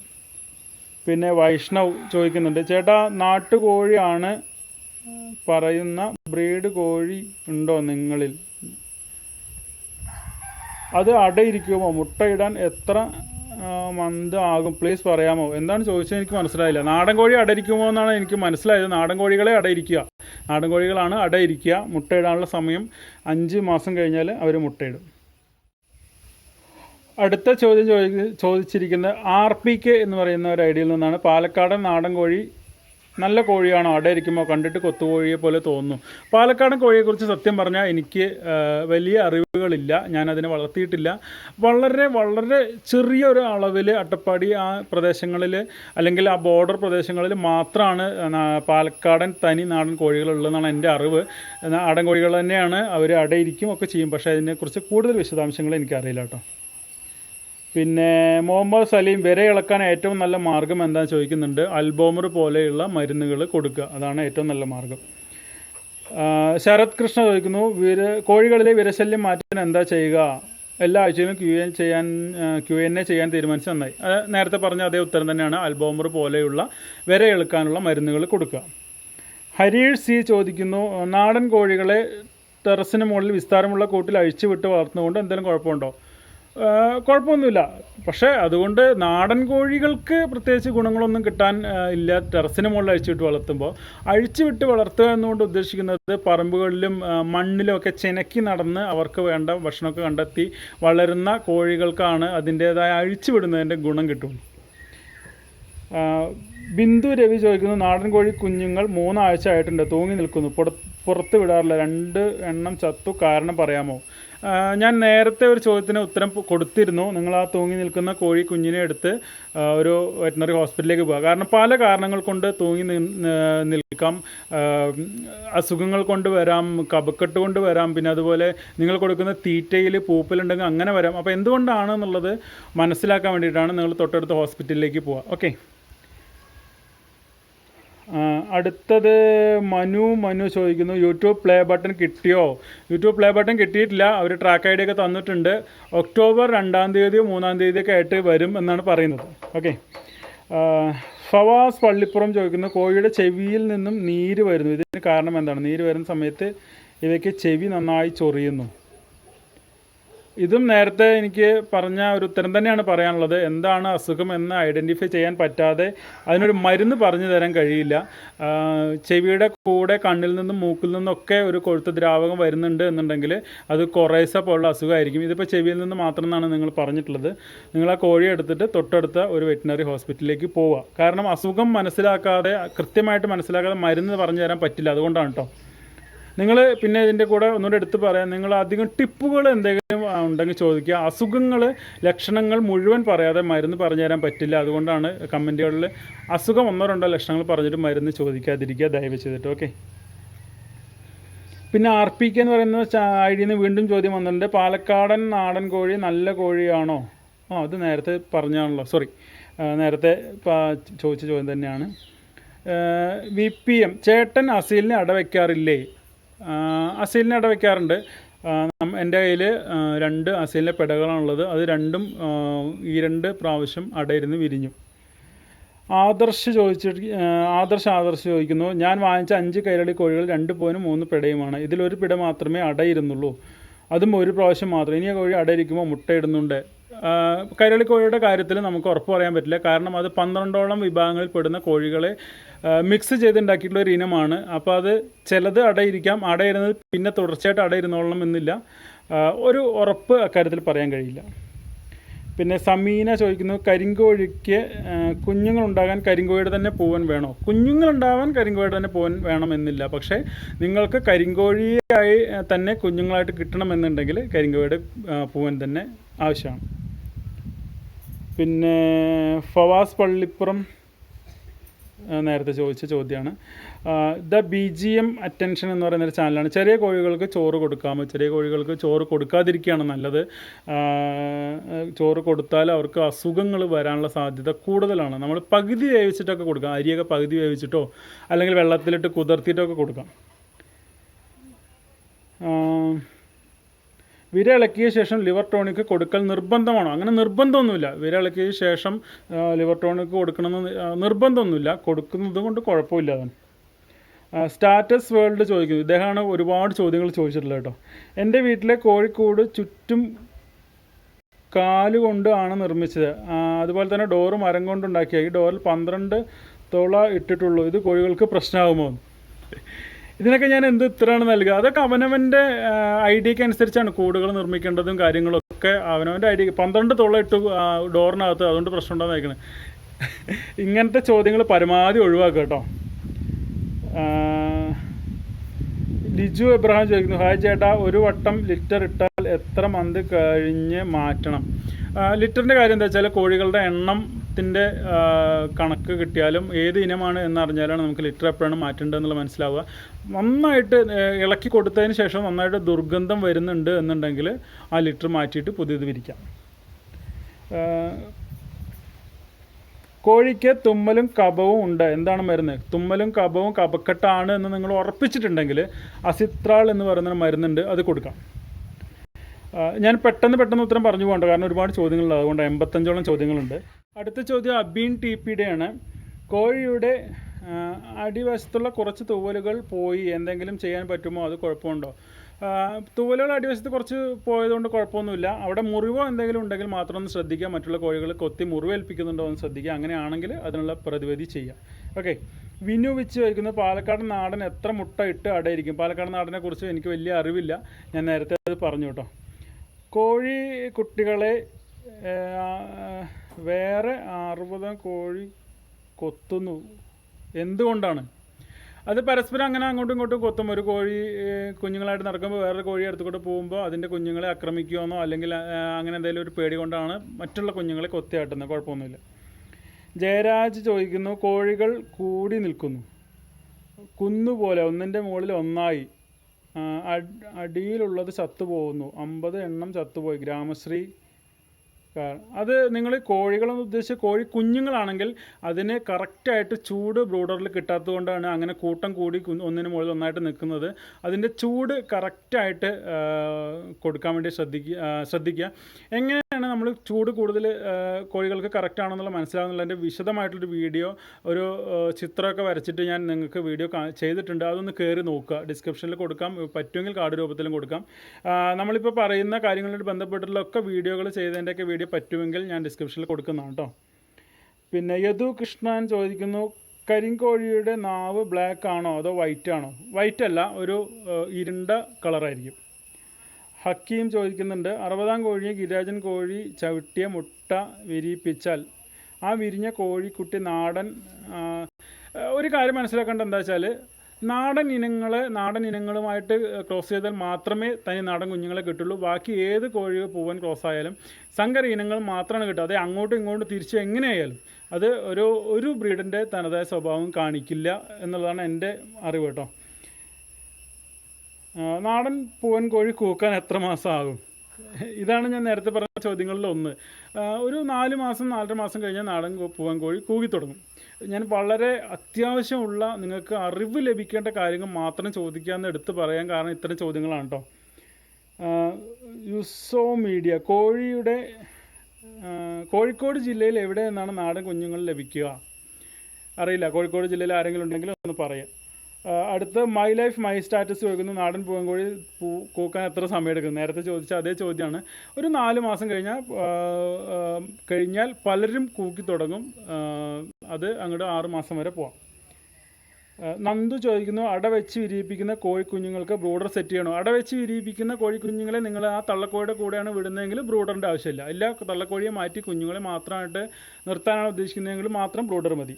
പിന്നെ വൈഷ്ണവ് ചോദിക്കുന്നുണ്ട് ചേട്ടാ നാട്ടുകോഴിയാണ് പറയുന്ന ബ്രീഡ് കോഴി ഉണ്ടോ നിങ്ങളിൽ? അത് അടയിരിക്കുമോ? മുട്ടയിടാൻ എത്ര മന്ത് ആകും. പ്ലീസ് പറയാമോ? എന്താണ് ചോദിച്ചത് എനിക്ക് മനസ്സിലായില്ല. നാടൻ കോഴി അടയിരിക്കുമോ എന്നാണ് എനിക്ക് മനസ്സിലായത്. നാടൻ കോഴികളെ അടയിരിക്കുക. നാടൻ കോഴികളാണ് അടയിരിക്കുക. മുട്ടയിടാനുള്ള സമയം അഞ്ച് മാസം കഴിഞ്ഞാൽ അവർ മുട്ടയിടും അടുത്ത ചോദ്യം ചോദി ചോദിച്ചിരിക്കുന്നത് ആർ പി കെ എന്ന് പറയുന്ന ഒരു ഐഡിയയിൽ നിന്നാണ്. പാലക്കാടൻ നാടൻ കോഴി നല്ല കോഴിയാണോ? ഇരിക്കുമ്പോൾ കണ്ടിട്ട് കൊത്തുകോഴിയെ പോലെ തോന്നുന്നു പാലക്കാടൻ കോഴിയെക്കുറിച്ച് സത്യം പറഞ്ഞാൽ എനിക്ക് വലിയ അറിവുകളില്ല. ഞാനതിനെ വളർത്തിയിട്ടില്ല. വളരെ വളരെ ചെറിയൊരു അളവിൽ അട്ടപ്പാടി ആ പ്രദേശങ്ങളിൽ അല്ലെങ്കിൽ ആ ബോർഡർ പ്രദേശങ്ങളിൽ മാത്രമാണ് പാലക്കാടൻ തനി നാടൻ കോഴികളുള്ളതെന്നാണ് എന്റെ അറിവ്. നാടൻ കോഴികൾ തന്നെയാണ് അവർ അടയിരിക്കും ഒക്കെ ചെയ്യും. പക്ഷേ അതിനെക്കുറിച്ച് കൂടുതൽ വിശദാംശങ്ങൾ എനിക്കറിയില്ല കേട്ടോ. പിന്നെ മുഹമ്മദ് സലീം വിര ഇളക്കാൻ ഏറ്റവും നല്ല മാർഗം എന്താണെന്ന് ചോദിക്കുന്നുണ്ട്? അൽബോമർ പോലെയുള്ള മരുന്നുകൾ കൊടുക്കുക. അതാണ് ഏറ്റവും നല്ല മാർഗം. ശരത് കൃഷ്ണ ചോദിക്കുന്നു വിര കോഴികളിലെ വിരശല്യം മാറ്റാൻ എന്താ ചെയ്യുക? എല്ലാ ആഴ്ചയിലും ക്യു എൻ ചെയ്യാൻ ക്യു എൻ എ ചെയ്യാൻ തീരുമാനിച്ച് നന്നായി. നേരത്തെ പറഞ്ഞ അതേ ഉത്തരം തന്നെയാണ് അൽബോമർ പോലെയുള്ള വിര ഇളക്കാനുള്ള മരുന്നുകൾ കൊടുക്കുക. ഹരീഷ് സി ചോദിക്കുന്നു നാടൻ കോഴികളെ ടെറസിന് മുകളിൽ വിസ്താരമുള്ള കൂട്ടിൽ അഴിച്ചു വിട്ട് വളർത്തുന്നതുകൊണ്ട് എന്തെങ്കിലും കുഴപ്പമുണ്ടോ? കുഴപ്പമൊന്നുമില്ല. പക്ഷേ അതുകൊണ്ട് നാടൻ കോഴികൾക്ക് പ്രത്യേകിച്ച് ഗുണങ്ങളൊന്നും കിട്ടാൻ ഇല്ല. ടെറസിന് മുകളിൽ അഴിച്ചുവിട്ട് വളർത്തുമ്പോൾ അഴിച്ചുവിട്ട് വളർത്തുക എന്നുകൊണ്ട് ഉദ്ദേശിക്കുന്നത് പറമ്പുകളിലും മണ്ണിലുമൊക്കെ ചെനക്കി നടന്ന് അവർക്ക് വേണ്ട ഭക്ഷണമൊക്കെ കണ്ടെത്തി വളരുന്ന കോഴികൾക്കാണ് അതിന്റേതായ അഴിച്ചുവിടുന്നതിന്റെ ഗുണം കിട്ടുള്ളൂ ആ, ബിന്ദു രവി ചോദിക്കുന്നു നാടൻ കോഴി കുഞ്ഞുങ്ങൾ മൂന്നാഴ്ച ആയിട്ടുണ്ട് തൂങ്ങി നിൽക്കുന്നു. പുറ- പുറത്ത് വിടാറില്ല. രണ്ട് എണ്ണം ചത്തു. കാരണം പറയാമോ? ഞാൻ നേരത്തെ ഒരു ചോദ്യത്തിന് ഉത്തരം കൊടുത്തിരുന്നു. നിങ്ങൾ ആ തൂങ്ങി നിൽക്കുന്ന കോഴി കുഞ്ഞിനെ എടുത്ത് ഒരു വെറ്റിനറി ഹോസ്പിറ്റലിലേക്ക് പോകുക കാരണം പല കാരണങ്ങൾ കൊണ്ട് തൂങ്ങി നിൽക്കാം. അസുഖങ്ങൾ കൊണ്ട് വരാം കപക്കെട്ട് കൊണ്ട് വരാം. പിന്നെ അതുപോലെ നിങ്ങൾ കൊടുക്കുന്ന തീറ്റയിൽ പൂപ്പലുണ്ടെങ്കിൽ അങ്ങനെ വരാം. അപ്പോൾ എന്തുകൊണ്ടാണ് എന്നുള്ളത് മനസ്സിലാക്കാൻ വേണ്ടിയിട്ടാണ് നിങ്ങൾ തൊട്ടടുത്ത ഹോസ്പിറ്റലിലേക്ക് പോവുക. ഓക്കെ. അടുത്തത് മനു മനു ചോദിക്കുന്നു യൂട്യൂബ് പ്ലേ ബട്ടൺ കിട്ടിയോ? യൂട്യൂബ് പ്ലേ ബട്ടൺ കിട്ടിയിട്ടില്ല. അവർ ട്രാക്ക് ഐ ഡി ഒക്കെ തന്നിട്ടുണ്ട്. ഒക്ടോബർ രണ്ടാം തീയതി മൂന്നാം തീയതി ഒക്കെ ആയിട്ട് വരും എന്നാണ് പറയുന്നത്. ഓക്കെ ഫവാസ് പള്ളിപ്പുറം ചോദിക്കുന്നു കോഴിയുടെ ചെവിയിൽ നിന്നും നീര് വരുന്നു. ഇതിന് കാരണം എന്താണ്? നീര് വരുന്ന സമയത്ത് ഇവയ്ക്ക് ചെവി നന്നായി ചൊറിയുന്നു. ഇതും നേരത്തെ എനിക്ക് പറഞ്ഞ ഒരു ഉത്തരം തന്നെയാണ് പറയാനുള്ളത്. എന്താണ് അസുഖം എന്ന് ഐഡന്റിഫൈ ചെയ്യാൻ പറ്റാതെ അതിനൊരു മരുന്ന് പറഞ്ഞു തരാൻ കഴിയില്ല. ചെവിയുടെ കൂടെ കണ്ണിൽ നിന്നും മൂക്കിൽ നിന്നൊക്കെ ഒരു കൊഴുത്ത ദ്രാവകം വരുന്നുണ്ട് എന്നുണ്ടെങ്കിൽ അത് കൊറേസ പോലുള്ള അസുഖമായിരിക്കും. ഇതിപ്പോൾ ചെവിയിൽ നിന്ന് മാത്രം എന്നാണ് നിങ്ങൾ പറഞ്ഞിട്ടുള്ളത്. നിങ്ങൾ ആ കോഴി എടുത്തിട്ട് തൊട്ടടുത്ത ഒരു വെറ്റിനറി ഹോസ്പിറ്റലിലേക്ക് പോവുക. കാരണം അസുഖം മനസ്സിലാക്കാതെ കൃത്യമായിട്ട് മനസ്സിലാക്കാതെ മരുന്ന് പറഞ്ഞു തരാൻ പറ്റില്ല. അതുകൊണ്ടാണ് കേട്ടോ നിങ്ങൾ പിന്നെ ഇതിന്റെ കൂടെ ഒന്നുകൂടെ എടുത്ത് പറയാം. നിങ്ങൾ അധികം ടിപ്പുകൾ എന്തെങ്കിലും ഉണ്ടെങ്കിൽ ചോദിക്കുക. അസുഖങ്ങൾ ലക്ഷണങ്ങൾ മുഴുവൻ പറയാതെ മരുന്ന് പറഞ്ഞു തരാൻ പറ്റില്ല. അതുകൊണ്ടാണ് കമന്റുകളിൽ അസുഖം ഒന്നോ രണ്ടോ ലക്ഷണങ്ങൾ പറഞ്ഞിട്ട് മരുന്ന് ചോദിക്കാതിരിക്കുക ദയവ് ചെയ്തിട്ട്. ഓക്കെ. പിന്നെ ആർ പി കെ എന്ന് പറയുന്ന ഐ ഡിയിൽ നിന്ന് വീണ്ടും ചോദ്യം വന്നിട്ടുണ്ട്. പാലക്കാടൻ നാടൻ കോഴി നല്ല കോഴിയാണോ? ആ അത് നേരത്തെ പറഞ്ഞാണല്ലോ. സോറി. നേരത്തെ ചോദിച്ച ചോദ്യം തന്നെയാണ്. V P M. ചേട്ടൻ അസീലിനെ അടവയ്ക്കാറില്ലേ അസീലിന് ഇടവയ്ക്കാറുണ്ട്. എന്റെ കയ്യിൽ രണ്ട് അസീലിന്റെ പെടകളാണുള്ളത്. അത് രണ്ടും ഈ രണ്ട് പ്രാവശ്യം അടയിരുന്ന് വിരിഞ്ഞു. ആദർശ് ചോദിച്ചിട്ട് ആദർശ് ആദർശ് ചോദിക്കുന്നു ഞാൻ വാങ്ങിച്ച അഞ്ച് കൈരളി കോഴികൾ രണ്ട് പോയിനും മൂന്ന് പിടയുമാണ്. ഇതിലൊരു പിട മാത്രമേ അടയിരുന്നുള്ളൂ. അതും ഒരു പ്രാവശ്യം മാത്രം. ഇനി കോഴി അടയിരിക്കുമ്പോൾ മുട്ടയിടുന്നുണ്ട്. ആ, കൈരളി കോഴിയുടെ കാര്യത്തിൽ നമുക്ക് ഉറപ്പ് പറയാൻ പറ്റില്ല. കാരണം അത് പന്ത്രണ്ടോളം വിഭാഗങ്ങളിൽ പെടുന്ന കോഴികളെ മിക്സ് ചെയ്തുണ്ടാക്കിയിട്ടുള്ള ഒരു ഇനമാണ്. അപ്പോൾ അത് ചിലത് അടയിരിക്കാം. അടയിരുന്നത് പിന്നെ തുടർച്ചയായിട്ട് അടയിരുന്നോളണം എന്നില്ല. ഒരു ഉറപ്പ് അക്കാര്യത്തിൽ പറയാൻ കഴിയില്ല. പിന്നെ സമീന ചോദിക്കുന്നു കരിങ്കോഴിക്ക് കുഞ്ഞുങ്ങളുണ്ടാകാൻ കരിങ്കോഴിയുടെ തന്നെ പൂവൻ വേണോ? കുഞ്ഞുങ്ങളുണ്ടാവാൻ കരിങ്കോഴിയുടെ തന്നെ പൂവൻ വേണമെന്നില്ല. പക്ഷേ നിങ്ങൾക്ക് കരിങ്കോഴിയായി തന്നെ കുഞ്ഞുങ്ങളായിട്ട് കിട്ടണമെന്നുണ്ടെങ്കിൽ കരിങ്കോഴിയുടെ പൂവൻ തന്നെ ആവശ്യമാണ്. പിന്നെ ഫവാസ് പള്ളിപ്പുറം നേരത്തെ ചോദിച്ച ചോദ്യമാണ് the B G M attention എന്ന് പറയുന്ന ഒരു ചാനലാണ്. ചെറിയ കോഴികൾക്ക് ചോറ് കൊടുക്കാമോ? ചെറിയ കോഴികൾക്ക് ചോറ് കൊടുക്കാതിരിക്കുകയാണ് നല്ലത്? ചോറ് കൊടുത്താൽ അവർക്ക് അസുഖങ്ങൾ വരാനുള്ള സാധ്യത കൂടുതലാണ്. നമ്മൾ പകുതി വേവിച്ചിട്ടൊക്കെ കൊടുക്കാം. അരിയൊക്കെ പകുതി വേവിച്ചിട്ടോ അല്ലെങ്കിൽ വെള്ളത്തിലിട്ട് കുതിർത്തിയിട്ടൊക്കെ കൊടുക്കാം. ആ, വിര ഇളക്കിയ ശേഷം ലിവർ ടോണിക്ക് കൊടുക്കൽ നിർബന്ധമാണോ? അങ്ങനെ നിർബന്ധമൊന്നുമില്ല. വിര ഇളക്കിയ ശേഷം ലിവർ ടോണിക്ക് കൊടുക്കണമെന്ന് നിർബന്ധമൊന്നുമില്ല. കൊടുക്കുന്നത് കൊണ്ട് കുഴപ്പമില്ല അവൻ. സ്റ്റാറ്റസ് വേൾഡ് ചോദിക്കുന്നു. ഇദ്ദേഹമാണ് ഒരുപാട് ചോദ്യങ്ങൾ ചോദിച്ചിട്ടുള്ളത് കേട്ടോ. എന്റെ വീട്ടിലെ കോഴിക്കോട് ചുറ്റും കാലുകൊണ്ട് ആണ് നിർമ്മിച്ചത് അതുപോലെ തന്നെ ഡോറ് മരം കൊണ്ടുണ്ടാക്കിയ ഈ ഡോറിൽ പന്ത്രണ്ട് തുള ഇട്ടിട്ടുള്ളൂ. ഇത് കോഴികൾക്ക് പ്രശ്നമാകുമോ? ഇതിനൊക്കെ ഞാൻ എന്ത് ഉത്തരമാണ് നൽകുക? അതൊക്കെ അവനവന്റെ ഐഡിയക്ക് അനുസരിച്ചാണ് കൂടുകൾ നിർമ്മിക്കേണ്ടതും കാര്യങ്ങളൊക്കെ അവനവന്റെ ഐഡിയ പന്ത്രണ്ട് തുള ഇട്ട് ഡോറിനകത്ത് അതുകൊണ്ട് പ്രശ്നം ഉണ്ടാകുന്ന നയിക്കണേ ഇങ്ങനത്തെ ചോദ്യങ്ങൾ പരമാവധി ഒഴിവാക്കുക കേട്ടോ. ലിജു എബ്രഹാം ചോദിക്കുന്നു ഹായ് ചേട്ടാ ഒരു വട്ടം ലിറ്റർ ഇട്ടാൽ എത്ര മന്ത് കഴിഞ്ഞ് മാറ്റണം? ലിറ്ററിന്റെ കാര്യം എന്താ വെച്ചാൽ കോഴികളുടെ എണ്ണത്തിന്റെ കണക്ക് കിട്ടിയാലും ഏത് ഇനമാണ് എന്നറിഞ്ഞാലാണ് നമുക്ക് ലിറ്റർ എപ്പോഴാണ് മാറ്റേണ്ടതെന്നുള്ള മനസ്സിലാവുക. നന്നായിട്ട് ഇളക്കി കൊടുത്തതിന് ശേഷം നന്നായിട്ട് ദുർഗന്ധം വരുന്നുണ്ട് എന്നുണ്ടെങ്കിൽ ആ ലിറ്റർ മാറ്റിയിട്ട് പുതിയത് വിരിക്കാം. കോഴിക്ക് തുമ്മലും കപവും ഉണ്ട്. എന്താണ് മരുന്ന്? തുമ്മലും കപവും കപക്കെട്ടാണ് എന്ന് നിങ്ങൾ ഉറപ്പിച്ചിട്ടുണ്ടെങ്കിൽ അസിത്രാൾ എന്ന് പറയുന്ന മരുന്നുണ്ട് അത് കൊടുക്കാം. ഞാൻ പെട്ടെന്ന് പെട്ടെന്ന് ഉത്തരം പറഞ്ഞു പോകണ്ട കാരണം ഒരുപാട് ചോദ്യങ്ങളുണ്ട്. അതുകൊണ്ട് എൺപത്തഞ്ചോളം ചോദ്യങ്ങളുണ്ട്. അടുത്ത ചോദ്യം അബീൻ ടി പിയുടെയാണ് കോഴിയുടെ അടിവശത്തുള്ള കുറച്ച് തൂവലുകൾ പോയി എന്തെങ്കിലും ചെയ്യാൻ പറ്റുമോ? അത് കുഴപ്പമുണ്ടോ? തൂവലുകൾ അടിവശത്ത് കുറച്ച് പോയതുകൊണ്ട് കുഴപ്പമൊന്നുമില്ല. അവിടെ മുറിവോ എന്തെങ്കിലും ഉണ്ടെങ്കിൽ മാത്രം ഒന്ന് ശ്രദ്ധിക്കുക. മറ്റുള്ള കോഴികൾ കൊത്തി മുറിവേൽപ്പിക്കുന്നുണ്ടോ എന്ന് ശ്രദ്ധിക്കുക. അങ്ങനെയാണെങ്കിൽ അതിനുള്ള പ്രതിവിധി ചെയ്യാം. ഓക്കെ വിനു വെച്ച് വയ്ക്കുന്ന പാലക്കാട് നാടൻ എത്ര മുട്ട ഇട്ട് അടയിരിക്കും? പാലക്കാട് നാടനെ കുറിച്ച് എനിക്ക് വലിയ അറിവില്ല. ഞാൻ നേരത്തെ അത് പറഞ്ഞു കേട്ടോ. കോഴി കുട്ടികളെ വേറെ അറുപത് കോഴി കൊത്തുന്നു. എന്തുകൊണ്ടാണ്? അത് പരസ്പരം അങ്ങനെ അങ്ങോട്ടും ഇങ്ങോട്ടും കൊത്തും. ഒരു കോഴി കുഞ്ഞുങ്ങളായിട്ട് നടക്കുമ്പോൾ വേറൊരു കോഴി അടുത്തുകൂടെ പോകുമ്പോൾ അതിന്റെ കുഞ്ഞുങ്ങളെ ആക്രമിക്കുമെന്നോ അല്ലെങ്കിൽ അങ്ങനെ എന്തെങ്കിലും ഒരു പേടി കൊണ്ടാണ് മറ്റുള്ള കുഞ്ഞുങ്ങളെ കൊത്തിയാട്ടുന്നത് കുഴപ്പമൊന്നുമില്ല. ജയരാജ് ചോദിക്കുന്നു കോഴികൾ കൂടി നിൽക്കുന്നു. കുന്നുപോലെ ഒന്നിന്റെ മുകളിൽ ഒന്നായി. അടിയിലുള്ളത് ചത്തുപോകുന്നു. അമ്പത് എണ്ണം ചത്തുപോയി. ഗ്രാമശ്രീ അത് നിങ്ങൾ കോഴികളെന്ന് ഉദ്ദേശിച്ച് കോഴി കുഞ്ഞുങ്ങളാണെങ്കിൽ അതിനെ കറക്റ്റായിട്ട് ചൂട് ബ്രൂഡറിൽ കിട്ടാത്തത് കൊണ്ടാണ് അങ്ങനെ കൂട്ടം കൂടി ഒന്നിനു മുകളിൽ ഒന്നായിട്ട് നിൽക്കുന്നത്. അതിന്റെ ചൂട് കറക്റ്റായിട്ട് കൊടുക്കാൻ വേണ്ടി ശ്രദ്ധിക്കുക ശ്രദ്ധിക്കുക എങ്ങനെയാണ് നമ്മൾ ചൂട് കൂടുതൽ കോഴികൾക്ക് കറക്റ്റ് ആണെന്നുള്ള മനസ്സിലാവുന്നുള്ളതിന്റെ വിശദമായിട്ടൊരു വീഡിയോ ഒരു ചിത്രമൊക്കെ വരച്ചിട്ട് ഞാൻ നിങ്ങൾക്ക് വീഡിയോ ചെയ്തിട്ടുണ്ട്. അതൊന്ന് കയറി നോക്കുക. ഡിസ്ക്രിപ്ഷനിൽ കൊടുക്കാം. പറ്റുമെങ്കിൽ കാർഡ് രൂപത്തിലും കൊടുക്കാം. നമ്മളിപ്പോൾ പറയുന്ന കാര്യങ്ങളോട് ബന്ധപ്പെട്ടുള്ള ഒക്കെ വീഡിയോകൾ ചെയ്തതിന്റെയൊക്കെ വീഡിയോ പറ്റുമെങ്കിൽ ഞാൻ ഡിസ്ക്രിപ്ഷനിൽ കൊടുക്കുന്നതാണ് കേട്ടോ പിന്നെ യദു കൃഷ്ണൻ ചോദിക്കുന്നു കരിങ്കോഴിയുടെ നാവ് ബ്ലാക്ക് ആണോ അതോ വൈറ്റ് ആണോ? വൈറ്റ് അല്ല ഒരു ഇരുണ്ട കളറായിരിക്കും ഹക്കീം ചോദിക്കുന്നുണ്ട് അറുപതാം കോഴിയെ ഗിരിരാജൻ കോഴി ചവിട്ടിയ മുട്ട വിരിയിപ്പിച്ചാൽ ആ വിരിഞ്ഞ കോഴിക്കുട്ടി നാടൻ ഒരു കാര്യം മനസ്സിലാക്കേണ്ടത് എന്താ വെച്ചാൽ നാടൻ ഇനങ്ങളെ നാടൻ ഇനങ്ങളുമായിട്ട് ക്രോസ് ചെയ്താൽ മാത്രമേ തനി നാടൻ കുഞ്ഞുങ്ങളെ കിട്ടുള്ളൂ. ബാക്കി ഏത് കോഴി പൂവൻ ക്രോസ് ആയാലും സങ്കര ഇനങ്ങൾ മാത്രമാണ് കിട്ടുക. അതേ അങ്ങോട്ടും ഇങ്ങോട്ടും തിരിച്ച് എങ്ങനെയായാലും അത് ഒരു ഒരു ബ്രീഡിന്റെ തനതായ സ്വഭാവം കാണിക്കില്ല എന്നുള്ളതാണ് എന്റെ അറിവ് കേട്ടോ. നാടൻ പൂവൻ കോഴി കൂക്കാൻ എത്ര മാസം ആകും ഇതാണ് ഞാൻ നേരത്തെ പറഞ്ഞ ചോദ്യങ്ങളിൽ ഒന്ന് ഒരു നാല് മാസം നാലര മാസം കഴിഞ്ഞാൽ നാടൻ പൂവൻ കോഴി കൂകി തുടങ്ങും ഞാൻ വളരെ അത്യാവശ്യമുള്ള നിങ്ങൾക്ക് അറിവ് ലഭിക്കേണ്ട കാര്യങ്ങൾ മാത്രം ചോദിക്കാമെന്ന് എടുത്തു പറയാൻ കാരണം ഇത്തരം ചോദ്യങ്ങളാണ് കേട്ടോ യുസോ മീഡിയ കോഴിയുടെ കോഴിക്കോട് ജില്ലയിൽ എവിടെ നിന്നാണ് നാടൻ കുഞ്ഞുങ്ങൾ ലഭിക്കുക? അറിയില്ല കോഴിക്കോട് ജില്ലയിൽ ആരെങ്കിലും ഉണ്ടെങ്കിൽ ഒന്ന് പറയാം. അടുത്ത മൈ ലൈഫ് മൈ സ്റ്റാറ്റസ് ചോദിക്കുന്നു നാടൻ പൂവൻകോഴി പൂ കൂക്കാൻ എത്ര സമയം എടുക്കും നേരത്തെ ചോദിച്ച അതേ ചോദ്യമാണ്. ഒരു നാല് മാസം കഴിഞ്ഞാൽ കഴിഞ്ഞാൽ പലരും കൂക്കി തുടങ്ങും. അത് അങ്ങോട്ട് ആറ് മാസം വരെ പോവാം. നന്ദു ചോദിക്കുന്നു അട വെച്ച് വിരിയിപ്പിക്കുന്ന കോഴിക്കുഞ്ഞുങ്ങൾക്ക് ബ്രൂഡർ സെറ്റ് ചെയ്യണോ? അട വെച്ച് വിരിയിപ്പിക്കുന്ന കോഴിക്കുഞ്ഞുങ്ങളെ നിങ്ങൾ ആ തള്ളക്കോഴിയുടെ കൂടെയാണ് വിടുന്നതെങ്കിൽ ബ്രൂഡറിന്റെ ആവശ്യമില്ല. എല്ലാ തള്ളക്കോഴിയെ മാറ്റി കുഞ്ഞുങ്ങളെ മാത്രമായിട്ട് നിർത്താനാണ് ഉദ്ദേശിക്കുന്നതെങ്കിൽ മാത്രം ബ്രൂഡർ മതി.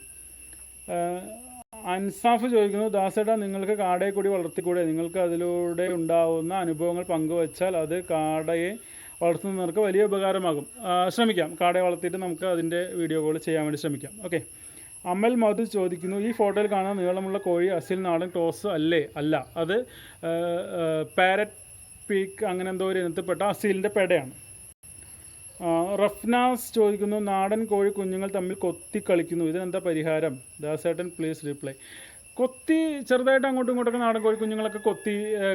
അൻസാഫ് ചോദിക്കുന്നു ദാസേട്ടാ നിങ്ങൾക്ക് കാടയെ കൂടി വളർത്തിക്കൂടെ? നിങ്ങൾക്ക് അതിലൂടെ ഉണ്ടാവുന്ന അനുഭവങ്ങൾ പങ്കുവച്ചാൽ അത് കാടയെ വളർത്തുന്നവർക്ക് വലിയ ഉപകാരമാകും. ശ്രമിക്കാം. കാടയെ വളർത്തിയിട്ട് നമുക്ക് അതിന്റെ വീഡിയോ കോൾ ചെയ്യാൻ വേണ്ടി ശ്രമിക്കാം. ഓക്കെ. അമൽ മധു ചോദിക്കുന്നു ഈ ഫോട്ടോയിൽ കാണുന്ന നീളമുള്ള കോഴി അസിൽ നാടൻ ക്രോസ് അല്ലേ? അല്ല. അത് പാരറ്റ് പീക്ക് അങ്ങനെ എന്തോ ഒരു ഇനത്തിൽപ്പെട്ട അസീലിന്റെ പെടയാണ്. റഫ്നാസ് ചോദിക്കുന്നു നാടൻ കോഴി കുഞ്ഞുങ്ങൾ തമ്മിൽ കൊത്തി കളിക്കുന്നു. ഇതിനെന്താ പരിഹാരം? ദാസേട്ടൻ പ്ലീസ് റിപ്ലൈ കൊത്തി ചെറുതായിട്ട് അങ്ങോട്ടും ഇങ്ങോട്ടൊക്കെ നാടൻ കോഴി കുഞ്ഞുങ്ങളൊക്കെ കൊത്തി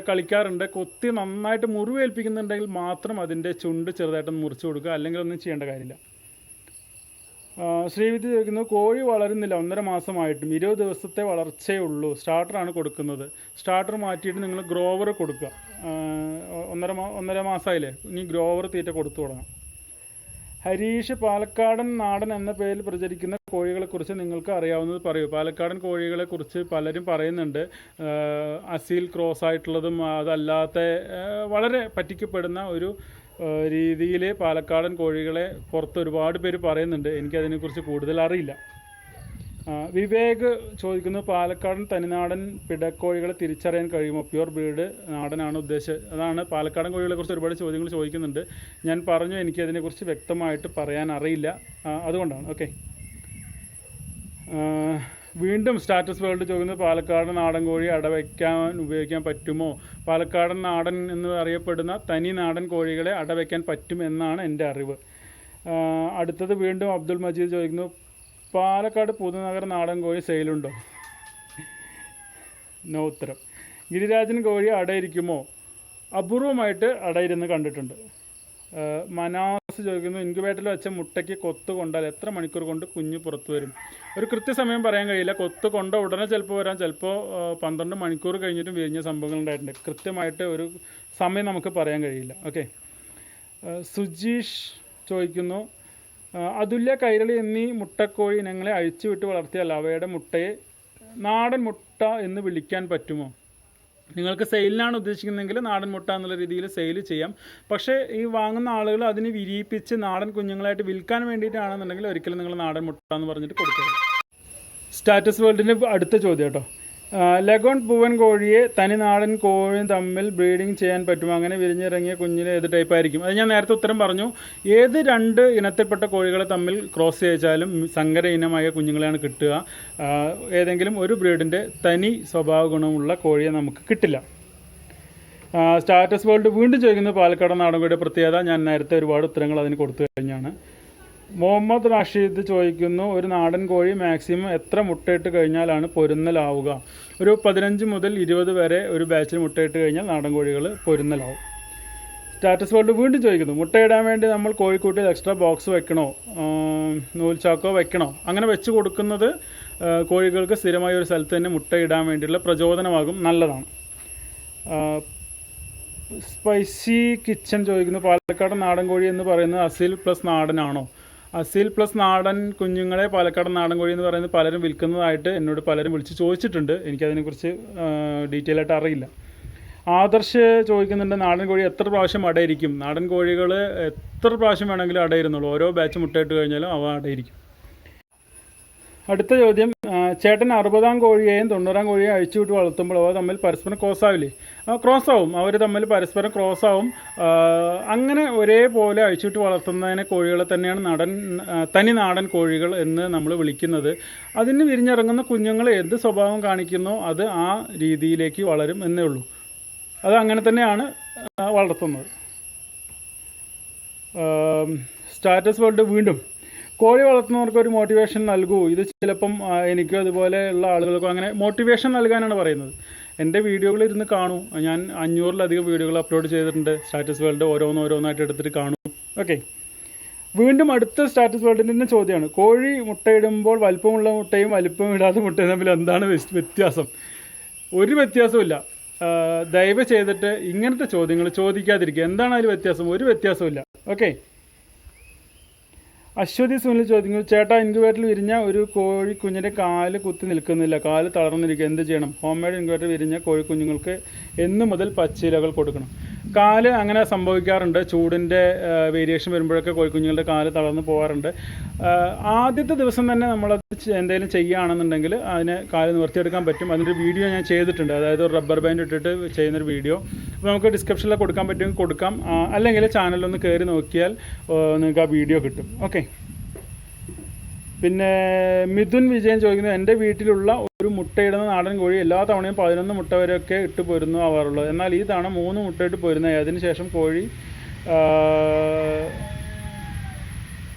കളിക്കാറുണ്ട്. കൊത്തി നന്നായിട്ട് മുറിവേൽപ്പിക്കുന്നുണ്ടെങ്കിൽ മാത്രം അതിന്റെ ചുണ്ട് ചെറുതായിട്ടൊന്ന് മുറിച്ചു കൊടുക്കുക. അല്ലെങ്കിൽ ഒന്നും ചെയ്യേണ്ട കാര്യമില്ല. ശ്രീവിദ്യ ചോദിക്കുന്നു കോഴി വളരുന്നില്ല. ഒന്നര മാസമായിട്ടും. ഇരുപത് ദിവസത്തെ വളർച്ചയേ ഉള്ളൂ. സ്റ്റാർട്ടറാണ് കൊടുക്കുന്നത്. സ്റ്റാർട്ടർ മാറ്റിയിട്ട് നിങ്ങൾ ഗ്രോവർ കൊടുക്കുക. ഒന്നര ഒന്നര മാസമായില്ലേ? ഇനി ഗ്രോവർ തീറ്റ കൊടുത്തു തുടങ്ങാം. ഹരീഷ് പാലക്കാടൻ നാടൻ എന്ന പേരിൽ പ്രചരിക്കുന്ന കോഴികളെക്കുറിച്ച് നിങ്ങൾക്ക് അറിയാവുന്നത് പറയൂ. പാലക്കാടൻ കോഴികളെക്കുറിച്ച് പലരും പറയുന്നുണ്ട്. അസീൽ ക്രോസ് ആയിട്ടുള്ളതും അതല്ലാത്ത വളരെ പറ്റിക്കപ്പെടുന്ന ഒരു രീതിയിൽ പാലക്കാടൻ കോഴികളെ പുറത്ത് ഒരുപാട് പേര് പറയുന്നുണ്ട്. എനിക്കതിനെക്കുറിച്ച് കൂടുതൽ അറിയില്ല വിവേക് ചോദിക്കുന്നു പാലക്കാടൻ തനിനാടൻ പിടക്കോഴികളെ തിരിച്ചറിയാൻ കഴിയുമോ? പ്യുവർ ബ്രീഡ് നാടനാണ് ഉദ്ദേശിച്ചത്. അതാണ് പാലക്കാടൻ കോഴികളെ കുറിച്ച് ഒരുപാട് ചോദ്യങ്ങൾ ചോദിക്കുന്നുണ്ട്. ഞാൻ പറഞ്ഞു എനിക്ക് അതിനെക്കുറിച്ച് വ്യക്തമായിട്ട് പറയാൻ അറിയില്ല. അതുകൊണ്ടാണ്. ഓക്കെ. വീണ്ടും സ്റ്റാറ്റസ് വേൾഡ് ചോദിക്കുന്നത് പാലക്കാടൻ നാടൻ കോഴി അടവയ്ക്കാൻ ഉപയോഗിക്കാൻ പറ്റുമോ? പാലക്കാടൻ നാടൻ എന്ന് അറിയപ്പെടുന്ന തനി നാടൻ കോഴികളെ അടവയ്ക്കാൻ പറ്റും എന്നാണ് എന്റെ അറിവ്. അടുത്തത് വീണ്ടും അബ്ദുൾ മജീദ് ചോദിക്കുന്നു പാലക്കാട് പുതുനഗർ നാടൻ കോഴി സെയിലുണ്ടോ? നോ ഉത്തരം. ഗിരിരാജൻ കോഴി അടയിരിക്കുമോ? അപൂർവമായിട്ട് അടയിരുന്ന് കണ്ടിട്ടുണ്ട്. മനാസ് ചോദിക്കുന്നു ഇൻക്യുബേറ്ററിൽ വെച്ച മുട്ടയ്ക്ക് കൊത്ത് കൊണ്ടാൽ എത്ര മണിക്കൂർ കൊണ്ട് കുഞ്ഞ് പുറത്തു വരും? ഒരു കൃത്യസമയം പറയാൻ കഴിയില്ല. കൊത്ത് കൊണ്ട ഉടനെ ചിലപ്പോൾ വരാം. ചിലപ്പോൾ പന്ത്രണ്ട് മണിക്കൂർ കഴിഞ്ഞിട്ടും വിരിഞ്ഞ സംഭവങ്ങൾ ഉണ്ടായിട്ടുണ്ട്. കൃത്യമായിട്ട് ഒരു സമയം നമുക്ക് പറയാൻ കഴിയില്ല. ഓക്കെ. സുജീഷ് ചോദിക്കുന്നു അതുല്യ കൈരളി എന്നീ മുട്ടക്കോഴി ഇനങ്ങളെ അഴിച്ചുവിട്ട് വളർത്തിയാൽ അവയുടെ മുട്ടയെ നാടൻ മുട്ട എന്ന് വിളിക്കാൻ പറ്റുമോ? നിങ്ങൾക്ക് സെയിലിനാണ് ഉദ്ദേശിക്കുന്നതെങ്കിൽ നാടൻ മുട്ട എന്നുള്ള രീതിയിൽ സെയിൽ ചെയ്യാം. പക്ഷേ ഈ വാങ്ങുന്ന ആളുകൾ അതിനെ വിരിയിപ്പിച്ച് നാടൻ കുഞ്ഞുങ്ങളായിട്ട് വിൽക്കാൻ വേണ്ടിയിട്ടാണെന്നുണ്ടെങ്കിൽ ഒരിക്കലും നിങ്ങൾ നാടൻ മുട്ട എന്ന് പറഞ്ഞിട്ട് കൊടുക്കരുത്. സ്റ്റാറ്റസ് വേൾഡിന്റെ അടുത്ത ചോദ്യം കേട്ടോ. ലഗോൺ പൂവൻ കോഴിയെ തനി നാടൻ കോഴിയും തമ്മിൽ ബ്രീഡിംഗ് ചെയ്യാൻ പറ്റുമോ? അങ്ങനെ വിരിഞ്ഞിറങ്ങിയ കുഞ്ഞിന് ഏത് ടൈപ്പ് ആയിരിക്കും? അത് ഞാൻ നേരത്തെ ഉത്തരം പറഞ്ഞു. ഏത് രണ്ട് ഇനത്തിൽപ്പെട്ട കോഴികളെ തമ്മിൽ ക്രോസ് ചെയ്യിച്ചാലും സങ്കര ഇനമായ കുഞ്ഞുങ്ങളെയാണ് കിട്ടുക. ഏതെങ്കിലും ഒരു ബ്രീഡിന്റെ തനി സ്വഭാവ ഗുണമുള്ള കോഴിയെ നമുക്ക് കിട്ടില്ല. സ്റ്റാറ്റസ് വേൾഡ് വീണ്ടും ചോദിക്കുന്നത് പാലക്കാട് നാടൻകോഴിയുടെ പ്രത്യേകത. ഞാൻ നേരത്തെ ഒരുപാട് ഉത്തരങ്ങൾ അതിന് കൊടുത്തു കഴിഞ്ഞാണ്. മുഹമ്മദ് റാഷീദ് ചോദിക്കുന്നു ഒരു നാടൻ കോഴി മാക്സിമം എത്ര മുട്ടയിട്ട് കഴിഞ്ഞാലാണ് പൊരുന്നലാവുക? ഒരു പതിനഞ്ച് മുതൽ ഇരുപത് വരെ ഒരു ബാച്ചിൽ മുട്ടയിട്ട് കഴിഞ്ഞാൽ നാടൻ കോഴികൾ പൊരുന്നലാവും. സ്റ്റാറ്റസ് ബോർഡ് വീണ്ടും ചോദിക്കുന്നു മുട്ടയിടാൻ വേണ്ടി നമ്മൾ കോഴിക്കൂട്ടിൽ എക്സ്ട്രാ ബോക്സ് വെക്കണോ? നൂൽച്ചാക്കോ വെക്കണോ? അങ്ങനെ വെച്ച് കൊടുക്കുന്നത് കോഴികൾക്ക് സ്ഥിരമായ ഒരു സ്ഥലത്ത് തന്നെ മുട്ടയിടാൻ വേണ്ടിയുള്ള പ്രചോദനമാകും നല്ലതാണ്. സ്പൈസി കിച്ചൺ ചോദിക്കുന്നു പാലക്കാട് നാടൻ കോഴി എന്ന് പറയുന്നത് അസിൽ പ്ലസ് നാടനാണോ? അസീൽ പ്ലസ് നാടൻ കുഞ്ഞുങ്ങളെ പാലക്കാട് നാടൻ കോഴി എന്ന് പറയുന്നത് പലരും വിൽക്കുന്നതായിട്ട് എന്നോട് പലരും വിളിച്ച് ചോദിച്ചിട്ടുണ്ട്. എനിക്കതിനെക്കുറിച്ച് ഡീറ്റെയിൽ ആയിട്ട് അറിയില്ല. ആദർശ് ചോദിക്കുന്നുണ്ട് നാടൻ കോഴി എത്ര പ്രാവശ്യം അടയിരിക്കും? നാടൻ കോഴികൾ എത്ര പ്രാവശ്യം വേണമെങ്കിലും അടയിരുന്നുള്ളൂ. ഓരോ ബാച്ച് മുട്ടയിട്ട് കഴിഞ്ഞാലും അവ അടയിരിക്കും. അടുത്ത ചോദ്യം ചേട്ടൻ അറുപതാം കോഴിയെയും തൊണ്ണൂറാം കോഴിയെയും അഴിച്ചുവിട്ട് വളർത്തുമ്പോൾ അവ തമ്മിൽ പരസ്പരം ക്രോസ് ആവില്ലേ? ക്രോസ് ആവും. അവർ തമ്മിൽ പരസ്പരം ക്രോസ് ആവും. അങ്ങനെ ഒരേപോലെ അഴിച്ചുവിട്ട് വളർത്തുന്നതിനെ കോഴികളെ തന്നെയാണ് നാടൻ തനി നാടൻ കോഴികൾ എന്ന് നമ്മൾ വിളിക്കുന്നത്. അതിന് വിരിഞ്ഞിറങ്ങുന്ന കുഞ്ഞുങ്ങൾ എന്ത് സ്വഭാവം കാണിക്കുന്നോ? അത് ആ രീതിയിലേക്ക് വളരും എന്നേ ഉള്ളൂ. അത് അങ്ങനെ തന്നെയാണ് വളർത്തുന്നത്. സ്റ്റാറ്റസ് വേൾഡ് വീണ്ടും. കോഴി വളർത്തുന്നവർക്ക് ഒരു മോട്ടിവേഷൻ നൽകൂ. ഇത് ചിലപ്പം എനിക്കും എനിക്കും അതുപോലെയുള്ള ആളുകൾക്കും അങ്ങനെ മോട്ടിവേഷൻ നൽകാനാണ് പറയുന്നത്. എന്റെ വീഡിയോകൾ ഇരുന്ന് കാണൂ. ഞാൻ അഞ്ഞൂറിലധികം വീഡിയോകൾ അപ്ലോഡ് ചെയ്തിട്ടുണ്ട്. സ്റ്റാറ്റസ് വേൾഡ് ഓരോന്ന് ഓരോന്നായിട്ട് എടുത്തിട്ട് കാണൂ. ഓക്കെ വീണ്ടും അടുത്ത സ്റ്റാറ്റസ് വേൾഡിന്റെ ചോദ്യമാണ്. കോഴി മുട്ടയിടുമ്പോൾ വലിപ്പമുള്ള മുട്ടയും വലിപ്പം ഇടാത്ത മുട്ടയും തമ്മിൽ എന്താണ് വ്യത്യാസം? ഒരു വ്യത്യാസമില്ല ദയവ് ചെയ്തിട്ട് ഇങ്ങനത്തെ ചോദ്യങ്ങൾ ചോദിക്കാതിരിക്കുക. എന്താണ് അതിൽ വ്യത്യാസം? ഒരു വ്യത്യാസമില്ല ഓക്കെ അശ്വതി സുനിൽ ചോദിക്കുന്നു ചേട്ടാ ഇൻക്യുബേറ്ററിൽ വിരിഞ്ഞ ഒരു കോഴിക്കുഞ്ഞിന്റെ കാൽ കുത്തി നിൽക്കുന്നില്ല. കാൽ തളർന്നിരിക്കുക. എന്ത് ചെയ്യണം? ഹോം മെയ്ഡ് ഇൻക്യുബേറ്റർ വിരിഞ്ഞ കോഴിക്കുഞ്ഞുങ്ങൾക്ക് എന്നു മുതൽ പച്ചിലകൾ കൊടുക്കണം. കാൽ അങ്ങനെ സംഭവിക്കാറുണ്ട്. ചൂടിന്റെ വേരിയേഷൻ വരുമ്പോഴൊക്കെ കോഴിക്കുഞ്ഞുങ്ങളുടെ കാൽ തളർന്നു പോകാറുണ്ട്. ആദ്യത്തെ ദിവസം തന്നെ നമ്മളത് എന്തെങ്കിലും ചെയ്യുകയാണെന്നുണ്ടെങ്കിൽ അതിനെ കാൽ നിവർത്തിയെടുക്കാൻ പറ്റും. അതിന്റെ വീഡിയോ ഞാൻ ചെയ്തിട്ടുണ്ട്. അതായത് റബ്ബർ ബാൻഡ് ഇട്ടിട്ട് ചെയ്യുന്നൊരു വീഡിയോ. അപ്പോൾ നമുക്ക് ഡിസ്ക്രിപ്ഷനിൽ കൊടുക്കാൻ പറ്റുമെങ്കിൽ കൊടുക്കാം. അല്ലെങ്കിൽ ചാനലൊന്ന് കയറി നോക്കിയാൽ നിങ്ങൾക്ക് ആ വീഡിയോ കിട്ടും. ഓക്കെ പിന്നെ മിഥുൻ വിജയൻ ചോദിക്കുന്നത് എന്റെ വീട്ടിലുള്ള ഒരു മുട്ടയിടുന്ന നാടൻ കോഴി എല്ലാ തവണയും പതിനൊന്ന് മുട്ട വരെയൊക്കെ ഇട്ട് പൊരുന്നു ആവാറുള്ളത്. എന്നാൽ ഈ തവണ മൂന്ന് മുട്ടയിട്ട് പൊരുന്ന. അതിനുശേഷം കോഴി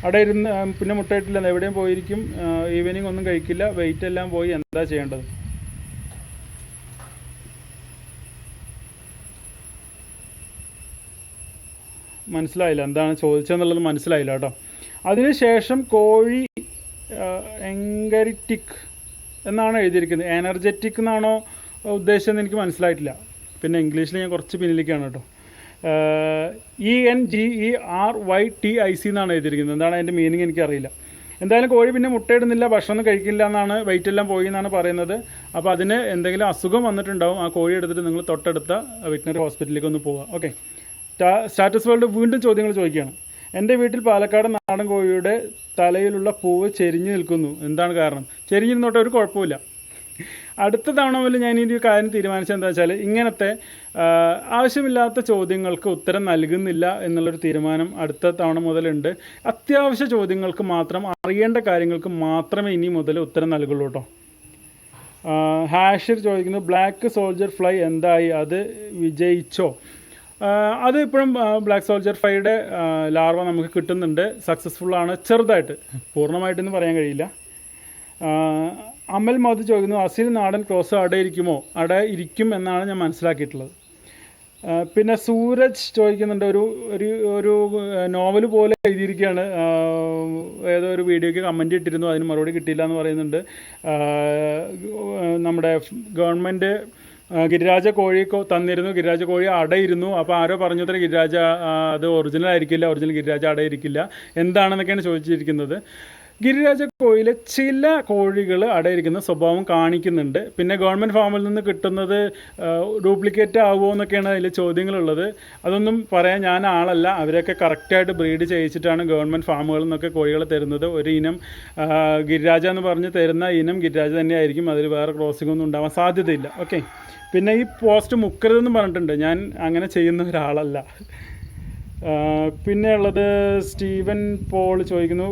അവിടെ ഇരുന്ന് പിന്നെ മുട്ടയിട്ടില്ല. എവിടെയും പോയിരിക്കും. ഈവനിങ് ഒന്നും കഴിക്കില്ല. വെയിറ്റ് എല്ലാം പോയി. എന്താ ചെയ്യേണ്ടത്? മനസ്സിലായില്ല. എന്താണ് ചോദിച്ചതെന്നുള്ളത് മനസ്സിലായില്ല കേട്ടോ. അതിനുശേഷം കോഴി എങ്കരിറ്റിക് എന്നാണ് എഴുതിയിരിക്കുന്നത്. എനർജറ്റിക് എന്നാണോ ഉദ്ദേശിച്ചതെന്ന് എനിക്ക് മനസ്സിലായിട്ടില്ല. പിന്നെ ഇംഗ്ലീഷിൽ ഞാൻ കുറച്ച് പിന്നിലേക്കാണ് കേട്ടോ. E N G E R Y T I C എന്നാണ് എഴുതിയിരിക്കുന്നത്. എന്താണ് അതിന്റെ മീനിങ് എനിക്കറിയില്ല. എന്തായാലും കോഴി പിന്നെ മുട്ടയിടുന്നില്ല ഭക്ഷണം കഴിക്കില്ല എന്നാണ് വെയിറ്റ് എല്ലാം പോയി എന്നാണ് പറയുന്നത്. അപ്പോൾ അതിന് എന്തെങ്കിലും അസുഖം വന്നിട്ടുണ്ടാവും ആ കോഴി എടുത്തിട്ട് നിങ്ങൾ തൊട്ടടുത്ത വെറ്റിനറി ഹോസ്പിറ്റലിലേക്ക് ഒന്ന് പോവുക. ഓക്കെ സ്റ്റാറ്റസ് വേൾഡ് വീണ്ടും ചോദ്യങ്ങൾ ചോദിക്കുകയാണ്. എന്റെ വീട്ടിൽ പാലക്കാട് നാടൻ കോഴിയുടെ തലയിലുള്ള പൂവ് ചെരിഞ്ഞു നിൽക്കുന്നു. എന്താണ് കാരണം? ചെരിഞ്ഞു നിന്നോട്ടെ ഒരു കുഴപ്പമില്ല അടുത്ത തവണ മുതൽ ഞാൻ ഈ കാര്യം തീരുമാനിച്ചത് എന്താ വെച്ചാൽ ഇങ്ങനത്തെ ആവശ്യമില്ലാത്ത ചോദ്യങ്ങൾക്ക് ഉത്തരം നൽകുന്നില്ല എന്നുള്ളൊരു തീരുമാനം അടുത്ത തവണ മുതലുണ്ട്. അത്യാവശ്യ ചോദ്യങ്ങൾക്ക് മാത്രം അറിയേണ്ട കാര്യങ്ങൾക്ക് മാത്രമേ ഇനി മുതൽ ഉത്തരം നൽകുള്ളൂ കേട്ടോ ഹാഷിർ ചോദിക്കുന്നു ബ്ലാക്ക് സോൾജർ ഫ്ലൈ എന്തായി? അത് വിജയിച്ചോ? അത് ഇപ്പോഴും ബ്ലാക്ക് സോൾജർ ഫൈയുടെ ലാർവ നമുക്ക് കിട്ടുന്നുണ്ട്. സക്സസ്ഫുള്ളാണ് ചെറുതായിട്ട്. പൂർണമായിട്ടൊന്നും പറയാൻ കഴിയില്ല. അമൽ മോദി ചോദിക്കുന്നു അസിൽ നാടൻ ക്രോസ് അവിടെ ഇരിക്കുമോ? അവിടെ ഇരിക്കും എന്നാണ് ഞാൻ മനസ്സിലാക്കിയിട്ടുള്ളത്. പിന്നെ സൂരജ് ചോദിക്കുന്നുണ്ട് ഒരു ഒരു ഒരു നോവൽ പോലെ എഴുതിയിരിക്കുകയാണ്. ഏതോ ഒരു വീഡിയോയ്ക്ക് കമന്റ് ഇട്ടിരുന്നു അതിന് മറുപടി കിട്ടിയില്ല എന്ന് പറയുന്നുണ്ട്. നമ്മുടെ ഗവൺമെന്റ് ഗിരിരാജ കോഴി തന്നിരുന്നു. ഗിരിരാജ കോഴി അടയിരുന്നു. അപ്പോൾ ആരോ പറഞ്ഞത്ര ഗിരിരാജ അത് ഒറിജിനൽ ആയിരിക്കില്ല. ഒറിജിനൽ ഗിരിരാജ അടയിരിക്കില്ല. എന്താണെന്നൊക്കെയാണ് ചോദിച്ചിരിക്കുന്നത്. ഗിരിരാജ കോയിലെ ചില കോഴികൾ അടയിരിക്കുന്ന സ്വഭാവം കാണിക്കുന്നുണ്ട്. പിന്നെ ഗവൺമെന്റ് ഫാമിൽ നിന്ന് കിട്ടുന്നത് ഡ്യൂപ്ലിക്കേറ്റ് ആകുമോ എന്നൊക്കെയാണ് അതിൽ ചോദ്യങ്ങളുള്ളത്. അതൊന്നും പറയാൻ ഞാൻ ആളല്ല. അവരൊക്കെ കറക്റ്റായിട്ട് ബ്രീഡ് ചെയ്യിച്ചിട്ടാണ് ഗവൺമെന്റ് ഫാമുകളിൽ നിന്നൊക്കെ കോഴികൾ തരുന്നത്. ഒരു ഇനം ഗിരിരാജ എന്ന് പറഞ്ഞ് തരുന്ന ഇനം ഗിരിരാജ തന്നെയായിരിക്കും. അതിൽ വേറെ ക്രോസിംഗ് ഒന്നും ഉണ്ടാവാൻ സാധ്യതയില്ല. ഓക്കെ പിന്നെ ഈ പോസ്റ്റ് മുക്കരുതെന്ന് പറഞ്ഞിട്ടുണ്ട്. ഞാൻ അങ്ങനെ ചെയ്യുന്ന ഒരാളല്ല. പിന്നെ ഉള്ളത് സ്റ്റീവൻ പോൾ ചോദിക്കുന്നു.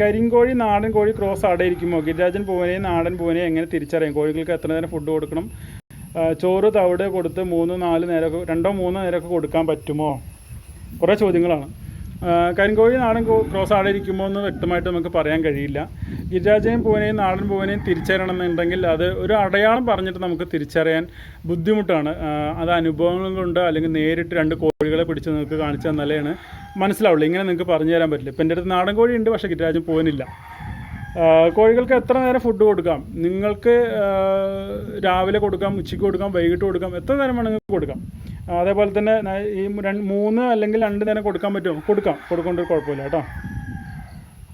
കരിങ്കോഴി നാടൻ കോഴി ക്രോസ് അടയിരിക്കുമോ ഗിരിരാജൻ പൂവനെയും നാടൻ പൂവനെയും എങ്ങനെ തിരിച്ചറിയാം? കോഴികൾക്ക് എത്ര നേരം ഫുഡ് കൊടുക്കണം? ചോറ് തവിട് കൊടുത്ത് മൂന്ന് നാല് നേരമൊക്കെ രണ്ടോ മൂന്നോ നേരമൊക്കെ കൊടുക്കാൻ പറ്റുമോ? കുറേ ചോദ്യങ്ങളാണ്. കരിങ്കോഴി നാടൻ ക്രോസ് ആടെ ഇരിക്കുമോ എന്ന് വ്യക്തമായിട്ട് നമുക്ക് പറയാൻ കഴിയില്ല. ഗിരിരാജയും പൂവനെയും നാടൻ പൂവനെയും തിരിച്ചറിയണം എന്നുണ്ടെങ്കിൽ അത് ഒരു അടയാളം പറഞ്ഞിട്ട് നമുക്ക് തിരിച്ചറിയാൻ ബുദ്ധിമുട്ടാണ്. അത് അനുഭവങ്ങൾ കൊണ്ട് അല്ലെങ്കിൽ നേരിട്ട് രണ്ട് കോഴികളെ പിടിച്ച് നിങ്ങൾക്ക് കാണിച്ചു തന്നാലാണ് മനസ്സിലാവുള്ളൂ. ഇങ്ങനെ നിങ്ങൾക്ക് പറഞ്ഞു തരാൻ പറ്റില്ല. ഇപ്പം എന്റെ അടുത്ത് നാടൻ കോഴി ഉണ്ട് പക്ഷേ ഗിരിരാജൻ പൂവനില്ല. കോഴികൾക്ക് എത്ര നേരം ഫുഡ് കൊടുക്കാം? നിങ്ങൾക്ക് രാവിലെ കൊടുക്കാം ഉച്ചയ്ക്ക് കൊടുക്കാം വൈകിട്ട് കൊടുക്കാം എത്ര നേരം വേണമെങ്കിൽ കൊടുക്കാം. അതേപോലെ തന്നെ ഈ രണ്ട് മൂന്ന് അല്ലെങ്കിൽ രണ്ട് നേരം കൊടുക്കാൻ പറ്റുമോ? കൊടുക്കാം. കൊടുക്കേണ്ട കുഴപ്പമില്ല കേട്ടോ.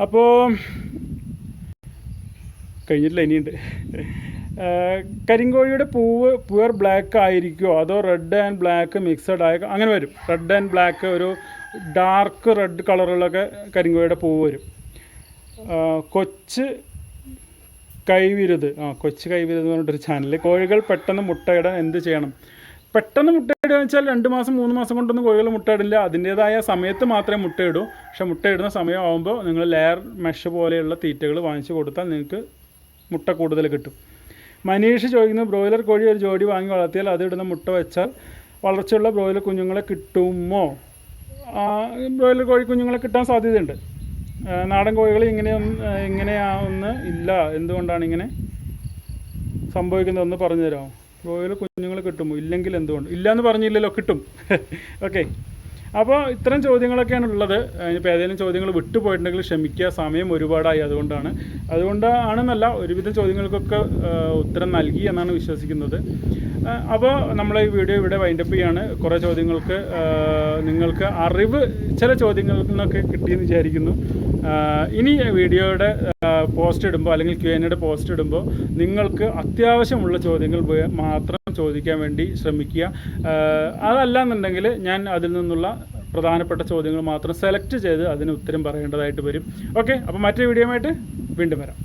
അപ്പോൾ കഴിഞ്ഞിട്ടില്ല ഇനിയുണ്ട്. കരിങ്കോഴിയുടെ പൂവ് പ്യുവർ ബ്ലാക്ക് ആയിരിക്കുമോ അതോ റെഡ് ആൻഡ് ബ്ലാക്ക് മിക്സഡ് ആയ അങ്ങനെ വരും. റെഡ് ആൻഡ് ബ്ലാക്ക് ഒരു ഡാർക്ക് റെഡ് കളറിലൊക്കെ കരിങ്കോഴിയുടെ പൂവ് വരും. കൊച്ച് കൈവിരുത്. ആ കൊച്ച് കൈവിരുത് എന്ന് പറഞ്ഞിട്ടൊരു ചാനൽ കോഴികൾ പെട്ടെന്ന് മുട്ടയിടാൻ എന്ത് ചെയ്യണം? പെട്ടെന്ന് മുട്ടയിടുക വെച്ചാൽ രണ്ട് മാസം മൂന്ന് മാസം കൊണ്ടൊന്നും കോഴികൾ മുട്ടയിടില്ല. അതിന്റേതായ സമയത്ത് മാത്രമേ മുട്ടയിടൂ. പക്ഷെ മുട്ടയിടുന്ന സമയമാകുമ്പോൾ നിങ്ങൾ ലെയർ മെഷ് പോലെയുള്ള തീറ്റകൾ വാങ്ങിച്ചു കൊടുത്താൽ നിങ്ങൾക്ക് മുട്ട കൂടുതൽ കിട്ടും. മനീഷ് ചോദിക്കുന്നു ബ്രോയിലർ കോഴി ഒരു ജോഡി വാങ്ങി വളർത്തിയാൽ അതിടുന്ന മുട്ട വെച്ചാൽ വളർച്ചയുള്ള ബ്രോയിലർ കുഞ്ഞുങ്ങളെ കിട്ടുമോ? ബ്രോയിലർ കോഴി കുഞ്ഞുങ്ങളെ കിട്ടാൻ സാധ്യതയുണ്ട്. നാടൻ കോഴികൾ ഇങ്ങനെ ഇങ്ങനെയാവുന്ന ഇല്ല. എന്തുകൊണ്ടാണ് ഇങ്ങനെ സംഭവിക്കുന്നതെന്ന് പറഞ്ഞു തരാമോ കോഴികൾ കുഞ്ഞുങ്ങൾ കിട്ടുമോ? ഇല്ലെങ്കിൽ എന്തുകൊണ്ട്? ഇല്ല എന്ന് പറഞ്ഞില്ലല്ലോ കിട്ടും. ഓക്കെ അപ്പോൾ ഇത്തരം ചോദ്യങ്ങളൊക്കെയാണ് ഉള്ളത്. ഇനിയിപ്പോൾ ഏതെങ്കിലും ചോദ്യങ്ങൾ വിട്ടുപോയിട്ടുണ്ടെങ്കിൽ ക്ഷമിക്കുക. സമയം ഒരുപാടായി അതുകൊണ്ടാണ്. അതുകൊണ്ടാണെന്നല്ല ഒരുവിധം ചോദ്യങ്ങൾക്കൊക്കെ ഉത്തരം നൽകി എന്നാണ് വിശ്വസിക്കുന്നത്. അപ്പോൾ നമ്മൾ ഈ വീഡിയോ ഇവിടെ വൈൻഡപ്പ് ചെയ്യാണ്. കുറേ ചോദ്യങ്ങൾക്ക് നിങ്ങൾക്ക് അറിവ് ചില ചോദ്യങ്ങളിൽ നിന്നൊക്കെ കിട്ടിയെന്ന് വിചാരിക്കുന്നു. ഇനി വീഡിയോയുടെ പോസ്റ്റ് ഇടുമ്പോൾ അല്ലെങ്കിൽ ക്യു എന്റെ പോസ്റ്റ് ഇടുമ്പോൾ നിങ്ങൾക്ക് അത്യാവശ്യമുള്ള ചോദ്യങ്ങൾ മാത്രം ചോദിക്കാൻ വേണ്ടി ശ്രമിക്കുക. അതല്ല അതല്ലാന്നുണ്ടെങ്കിൽ ഞാൻ അതിൽ നിന്നുള്ള പ്രധാനപ്പെട്ട ചോദ്യങ്ങൾ മാത്രം സെലക്ട് ചെയ്ത് അതിന് ഉത്തരം പറയേണ്ടതായിട്ട് വരും. ഓക്കെ അപ്പോൾ മറ്റേ വീഡിയോ ആയിട്ട് വീണ്ടും വരാം.